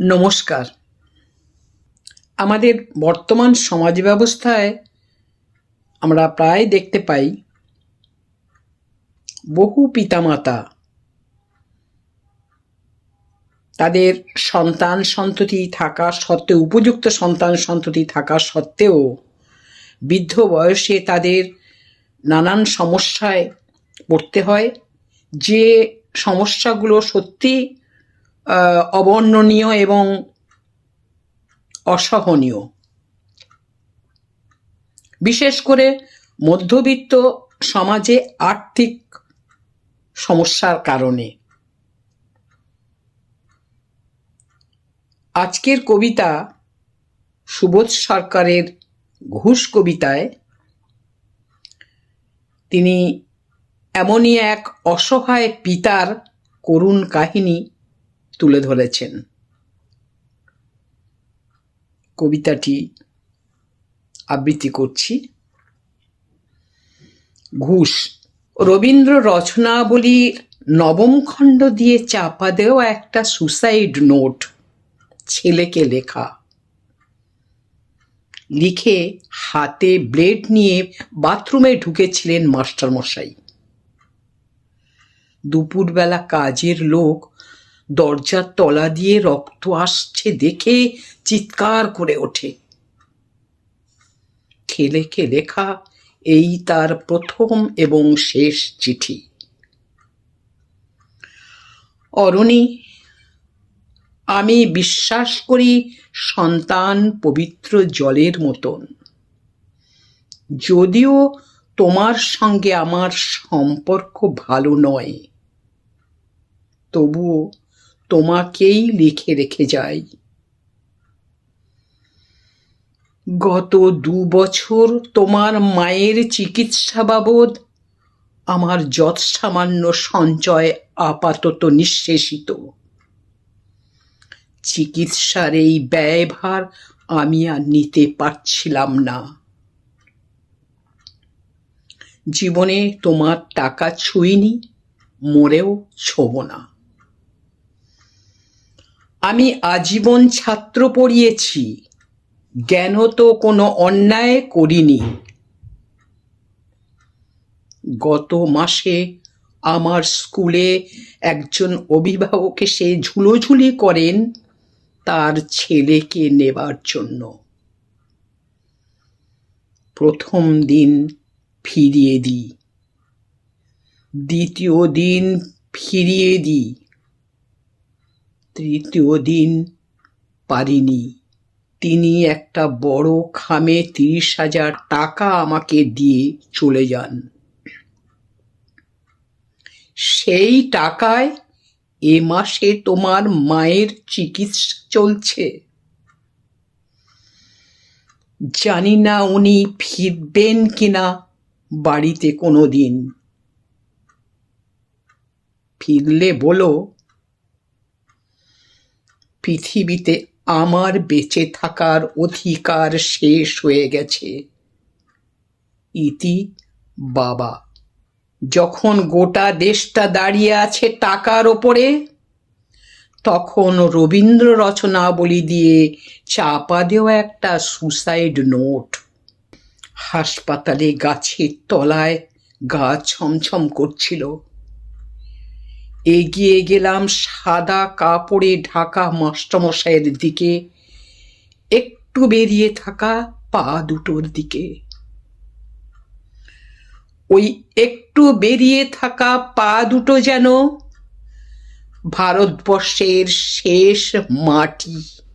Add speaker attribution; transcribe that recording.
Speaker 1: নমস্কার। আমাদের বর্তমান সমাজ ব্যবস্থায় আমরা প্রায় দেখতে পাই, বহু পিতামাতা তাদের সন্তান সন্ততি থাকা সত্ত্বেও, উপযুক্ত সন্তান সন্ততি থাকা সত্ত্বেও বৃদ্ধ বয়সে তাদের নানান সমস্যায় পড়তে হয়। যে সমস্যাগুলো সত্যি অবর্ণনীয় এবং অসহনীয়। বিশেষ করে মধ্যবিত্ত সমাজে আর্থিক সমস্যার কারণে। আজকের কবিতা সুবোধ সরকারের ঘুষ কবিতায় তিনি এমনই এক অসহায় পিতার করুণ কাহিনী তুলে ধরেছেন। কবিতাটি আবৃত্তি করছি। ঘুষ। রবীন্দ্র রচনাবলীর নবম খণ্ড দিয়ে চাপা দেওয়া একটা সুসাইড নোট, ছেলেকে লেখা। লিখে হাতে ব্লেড নিয়ে বাথরুমে ঢুকেছিলেন মাস্টারমশাই। দুপুরবেলা কাজের লোক দরজার তলা দিয়ে রক্ত আসছে দেখে চিৎকার করে ওঠে। খেলেকে লেখা এই তার প্রথম এবং শেষ চিঠি। অরণি, আমি বিশ্বাস করি সন্তান পবিত্র জলের মতন। যদিও তোমার সঙ্গে আমার সম্পর্ক ভালো নয়, তবুও তোমাকেই লিখে রেখে যাই। গত দু বছর তোমার মায়ের চিকিৎসা বাবদ আমার যৎ সামান্য সঞ্চয় আপাতত নিঃশেষিত। চিকিৎসার এই ব্যয়ভার আমি আর নিতে পারছিলাম না। জীবনে তোমার টাকা ছুঁইনি, মরেও ছোব না। আমি আজীবন ছাত্র পড়িয়েছি। জ্ঞান তো কোনো অন্যায় করিনি। গত মাসে আমার স্কুলে একজন অভিভাবক এসে ঝুলোঝুলি করেন তার ছেলেকে নেবার জন্য। প্রথম দিন ফিরিয়ে দিই। দ্বিতীয় দিন ফিরিয়ে দিই। তৃতীয় দিন পারিনি। তিনি একটা বড় খামে তিরিশ হাজার টাকা আমাকে দিয়ে চলে যান। সেই টাকায় এ মাসে তোমার মায়ের চিকিৎসা চলছে। জানি না উনি ফিরবেন কিনা বাড়িতে কোনো দিন ফিরলে বলো পৃথিবীতে আমার বেঁচে থাকার অধিকার শেষ হয়ে গেছে। ইতি বাবা, যখন গোটা দেশটা দাঁড়িয়ে আছে টাকার ওপরে, তখন রবীন্দ্র রচনাবলী দিয়ে চাপা দেওয়া একটা সুসাইড নোট হাসপাতালে গাছের তলায় গা ছমছম করছিল। এগিয়ে গেলাম সাদা কাপড়ে ঢাকা মাস্টারমশাইয়ের দিকে। একটু বেরিয়ে থাকা পা দুটোর দিকে। ওই একটু বেরিয়ে থাকা পা দুটো যেন ভারতবর্ষের শেষ মাটি।